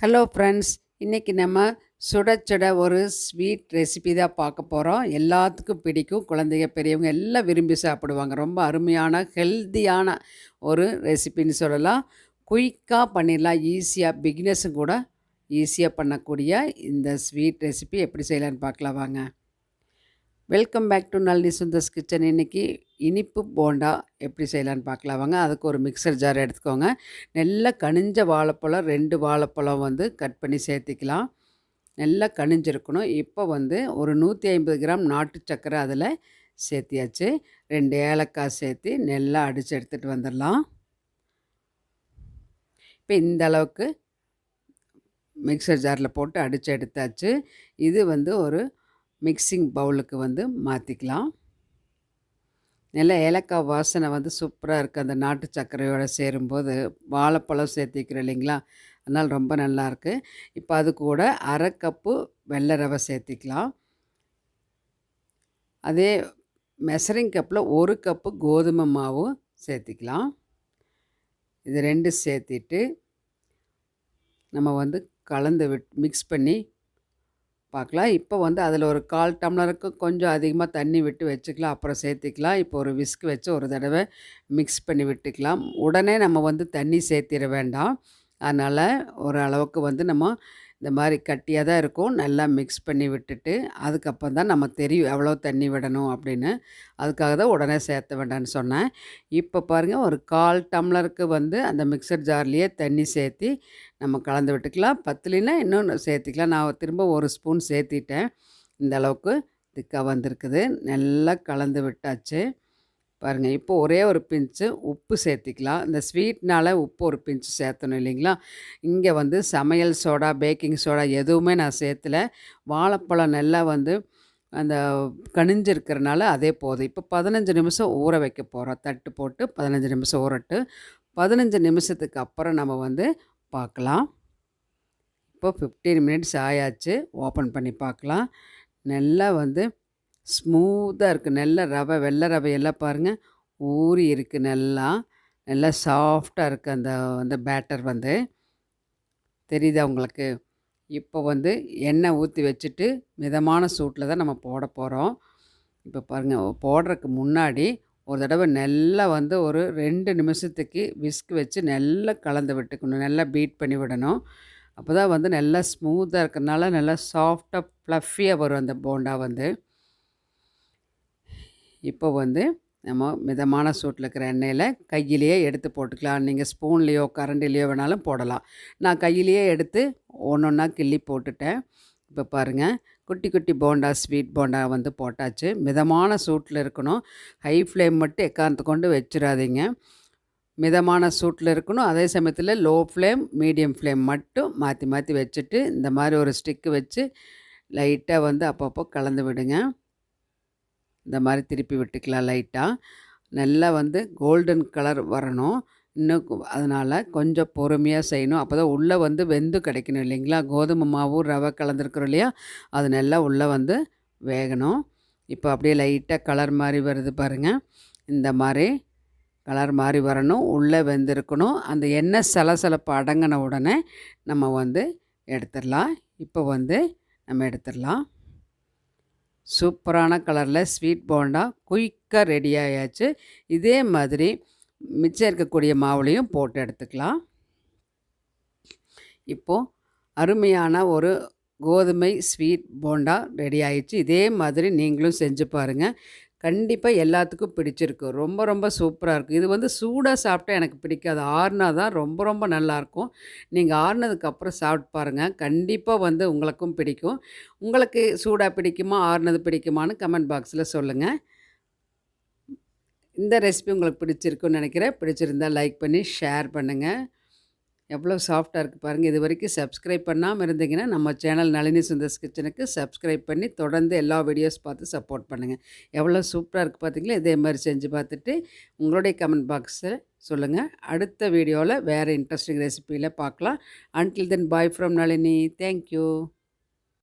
Hello friends இன்றைக்கி நம்ம சுட சுட ஒரு ஸ்வீட் ரெசிபி தான் பார்க்க போகிறோம் எல்லாத்துக்கும் பிடிக்கும். குழந்தைங்க பெரியவங்க எல்லாம் விரும்பி சாப்பிடுவாங்க. ரொம்ப அருமையான ஹெல்த்தியான ஒரு ரெசிபின்னு சொல்லலாம். குயிக்காக பண்ணிடலாம். ஈஸியாக பிகினர்ஸும் கூட ஈஸியாக பண்ணக்கூடிய இந்த ஸ்வீட் ரெசிபி எப்படி செய்யலான்னு பார்க்கலாம் வாங்க. Welcome back to Nalini Sundar's kitchen இன்றைக்கி இனிப்பு போண்டா எப்படி செய்யலான்னு பார்க்கலாம். வாங்க அதுக்கு ஒரு மிக்சர் ஜார் எடுத்துக்கோங்க. நல்லா கனிஞ்ச வாழைப்பழம் ரெண்டு வாழைப்பழம் வந்து கட் பண்ணி சேர்த்திக்கலாம். நல்லா கனிஞ்சிருக்கணும். இப்போ வந்து ஒரு நூற்றி ஐம்பது கிராம் நாட்டு சர்க்கரை அதில் சேர்த்தியாச்சு. ரெண்டு ஏலக்காய் சேர்த்து நல்லா அடித்து எடுத்துகிட்டு வந்துடலாம். இப்போ இந்த அளவுக்கு மிக்சர் ஜாரில் போட்டு அடித்து எடுத்தாச்சு. இது வந்து ஒரு மிக்சிங் பவுலுக்கு வந்து மாற்றிக்கலாம் நல்ல ஏலக்காய் வாசனை வந்து சூப்பராக இருக்குது அந்த நாட்டு சர்க்கரையோடு சேரும்போது வாழைப்பழம் சேர்த்திக்கிறோம் இல்லைங்களா? அதனால் ரொம்ப நல்லாயிருக்கு இப்போ அது கூட அரை கப்பு வெள்ளை ரவை சேர்த்திக்கலாம். அதே மெசரிங் கப்பில் ஒரு கப்பு கோதுமை மாவும் சேர்த்திக்கலாம். இது ரெண்டு சேர்த்திட்டு நம்ம வந்து கலந்து விட் மிக்ஸ் பண்ணி பார்க்கலாம். இப்போ வந்து அதில் ஒரு கால் டம்ளருக்கு கொஞ்சம் அதிகமாக தண்ணி விட்டு வச்சுக்கலாம். அப்புறம் சேர்த்திக்கலாம். இப்போ ஒரு விஸ்க் வச்சு ஒரு தடவை மிக்ஸ் பண்ணி விட்டுக்கலாம். உடனே நம்ம வந்து தண்ணி சேர்த்திட வேண்டாம். அதனால் ஒரு அளவுக்கு வந்து நம்ம இந்த மாதிரி கட்டியாக தான் இருக்கும். நல்லா மிக்ஸ் பண்ணி விட்டுட்டு அதுக்கப்புறம் தான் நம்ம தெரியும் எவ்வளோ தண்ணி விடணும் அப்படின்னு அதுக்காக தான் உடனே சேர்த்த வேண்டாம்னு சொன்னேன். இப்போ பாருங்கள் ஒரு கால் டம்ளருக்கு வந்து அந்த மிக்சர் ஜார்லேயே தண்ணி சேர்த்தி நம்ம கலந்து விட்டுக்கலாம். பத்துலினா இன்னும் சேர்த்திக்கலாம். நான் திரும்ப ஒரு ஸ்பூன் சேர்த்திட்டேன். இந்த அளவுக்கு திக்காக வந்திருக்குது. நல்லா கலந்து விட்டாச்சு. பாருங்கள் இப்போ ஒரே ஒரு பிஞ்சு உப்பு சேர்த்திக்கலாம். இந்த ஸ்வீட்னால் உப்பு ஒரு பிஞ்சு சேர்த்தணும் இல்லைங்களா? இங்கே வந்து சமையல் சோடா பேக்கிங் சோடா எதுவுமே நான் சேர்த்துல. வாழைப்பழம் நல்லா வந்து அந்த கணிஞ்சிருக்கிறனால அதே போதும். இப்போ பதினஞ்சு நிமிஷம் ஊற வைக்க போகிறோம் தட்டு போட்டு பதினஞ்சு நிமிஷம் ஊறட்டு. பதினஞ்சு நிமிஷத்துக்கு அப்புறம் நம்ம வந்து பார்க்கலாம். இப்போ ஃபிஃப்டீன் மினிட்ஸ் ஆயாச்சு. ஓப்பன் பண்ணி பார்க்கலாம். நல்லா வந்து ஸ்மூத்தாக இருக்குது நல்ல ரவை வெள்ளை ரவையெல்லாம் பாருங்கள் ஊறி இருக்குது நல்லா. நல்லா சாஃப்டாக இருக்குது அந்த அந்த பேட்டர் வந்து. தெரியுதா உங்களுக்கு? இப்போ வந்து எண்ணெய் ஊற்றி வச்சுட்டு மிதமான சூட்டில் தான் நம்ம போட போகிறோம் இப்போ பாருங்கள் போடுறதுக்கு முன்னாடி ஒரு தடவை நல்லா வந்து ஒரு ரெண்டு நிமிஷத்துக்கு விஸ்க் வச்சு நல்லா கலந்து விட்டுக்கணும். நல்லா பீட் பண்ணி விடணும். அப்போ தான் வந்து நல்லா ஸ்மூத்தாக இருக்கிறதுனால நல்லா சாஃப்டாக ஃப்ளஃபியாக வரும் அந்த போண்டா வந்து. இப்போ வந்து நம்ம மிதமான சூட்டில் இருக்கிற எண்ணெயில் கையிலேயே எடுத்து போட்டுக்கலாம். நீங்கள் ஸ்பூன்லேயோ கரண்டிலேயோ வேணாலும் போடலாம். நான் கையிலேயே எடுத்து ஒன்று ஒன்றா கிள்ளி போட்டுட்டேன். இப்போ பாருங்கள் குட்டி குட்டி போண்டா ஸ்வீட் போண்டா வந்து போட்டாச்சு. மிதமான சூட்டில் இருக்கணும். ஹை ஃப்ளேம் மட்டும் எக்காந்து கொண்டு வச்சிடாதீங்க. மிதமான சூட்டில் இருக்கணும். அதே சமயத்தில் லோ ஃப்ளேம் மீடியம் ஃப்ளேம் மட்டும் மாற்றி மாற்றி வச்சுட்டு இந்த மாதிரி ஒரு ஸ்டிக்கு வச்சு லைட்டாக வந்து அப்பப்போ கலந்து விடுங்க. இந்த மாதிரி திருப்பி விட்டுக்கலாம் லைட்டாக நல்லா வந்து கோல்டன் கலர் வரணும். இன்னும் அதனால் கொஞ்சம் பொறுமையாக செய்யணும். அப்போ தான் உள்ளே வந்து வெந்து கிடைக்கணும் இல்லைங்களா? கோதுமை மாவும் ரவை கலந்துருக்குறோம் இல்லையா? அது நல்லா உள்ளே வந்து வேகணும். இப்போ அப்படியே லைட்டாக கலர் மாதிரி வருது பாருங்கள் இந்த மாதிரி கலர் மாதிரி வரணும். உள்ளே வெந்திருக்கணும். அந்த எண்ணெய் சலசலப்பு அடங்கின உடனே நம்ம வந்து எடுத்துடலாம். இப்போ வந்து நம்ம எடுத்துடலாம். சூப்பரான கலரில் ஸ்வீட் போண்டா குயிக்காக ரெடி ஆயாச்சு. இதே மாதிரி மிச்சம் இருக்கக்கூடிய மாவுலையும் போட்டு எடுத்துக்கலாம். இப்போது அருமையான ஒரு கோதுமை ஸ்வீட் போண்டா ரெடி ஆயிடுச்சு. இதே மாதிரி நீங்களும் செஞ்சு பாருங்கள் கண்டிப்பாக எல்லாத்துக்கும் பிடிச்சிருக்கு. ரொம்ப ரொம்ப சூப்பராக இருக்கும் இது வந்து சூடாக சாப்பிட்டா எனக்கு பிடிக்காது. ஆறுனா தான் ரொம்ப ரொம்ப நல்லாயிருக்கும் நீங்கள் ஆறுனதுக்கப்புறம் சாப்பிட்டு பாருங்கள் கண்டிப்பாக வந்து உங்களுக்கும் பிடிக்கும். உங்களுக்கு சூடாக பிடிக்குமா? ஆறுனது பிடிக்குமான்னு கமெண்ட் பாக்ஸில் சொல்லுங்கள் இந்த ரெசிபி உங்களுக்கு பிடிச்சிருக்குன்னு நினைக்கிறேன். பிடிச்சிருந்தால் லைக் பண்ணி ஷேர் பண்ணுங்கள் எவ்வளோ சாஃப்டாக இருக்குது பாருங்கள் இது வரைக்கும் சப்ஸ்கிரைப் பண்ணாமல் இருந்தீங்கன்னா நம்ம சேனல் நளினி சுந்தர்ஸ் கிச்சனுக்கு சப்ஸ்கிரைப் பண்ணி தொடர்ந்து எல்லா வீடியோஸ் பார்த்து சப்போர்ட் பண்ணுங்கள் எவ்வளோ சூப்பராக இருக்குது பார்த்தீங்களா? இதே மாதிரி செஞ்சு பார்த்துட்டு உங்களுடைய கமெண்ட் பாக்ஸில் சொல்லுங்கள் அடுத்த வீடியோவில் வேறு இன்ட்ரெஸ்டிங் ரெசிப்பியில் பார்க்கலாம். Until then bye from Nalini. Thank you